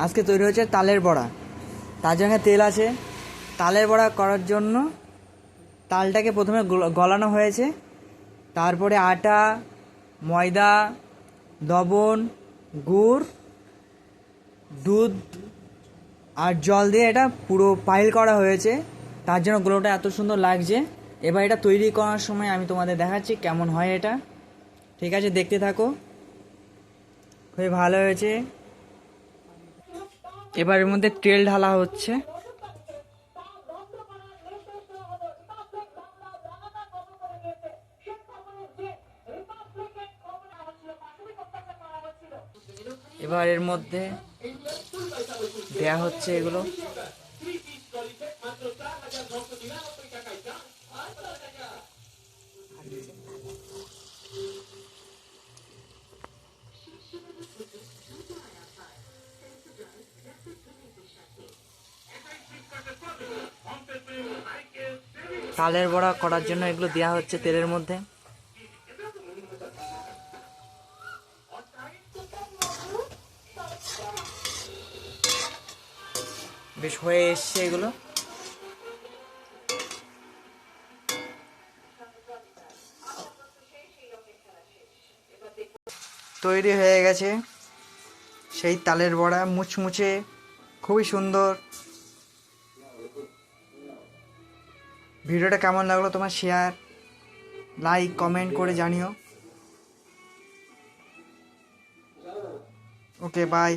আজকে তৈরি হচ্ছে তালের বড়া। তার জন্য তেল আছে। তালের বড়া করার জন্য তালটাকে প্রথমে গল- গলানো হয়েছে। তারপরে আটা, ময়দা, লবণ, গুড়, দুধ আর জল দিয়ে এটা পুরো পাইল করা হয়েছে। তার জন্য গ্লোটা এত সুন্দর লাগছে। এবার এটা তৈরি করার সময় আমি তোমাদের দেখাচ্ছি কেমন হয় এটা। ঠিক আছে, দেখতে থাকো। খুবই ভালো হয়েছে। এবার এর মধ্যে তেল ঢালা হচ্ছে। এবার এর মধ্যে দেয়া হচ্ছে এগুলো। তালের বড়া করার জন্য এগুলো দেওয়া হচ্ছে তেলের মধ্যে। বেশ হয়ে এসছে এগুলো। তৈরি হয়ে গেছে। সেই তালের বড়া মুচমুচে খুবই সুন্দর। ভিডিওটা কেমন লাগল তোমার শেয়ার লাইক কমেন্ট করে জানিও। Okay bye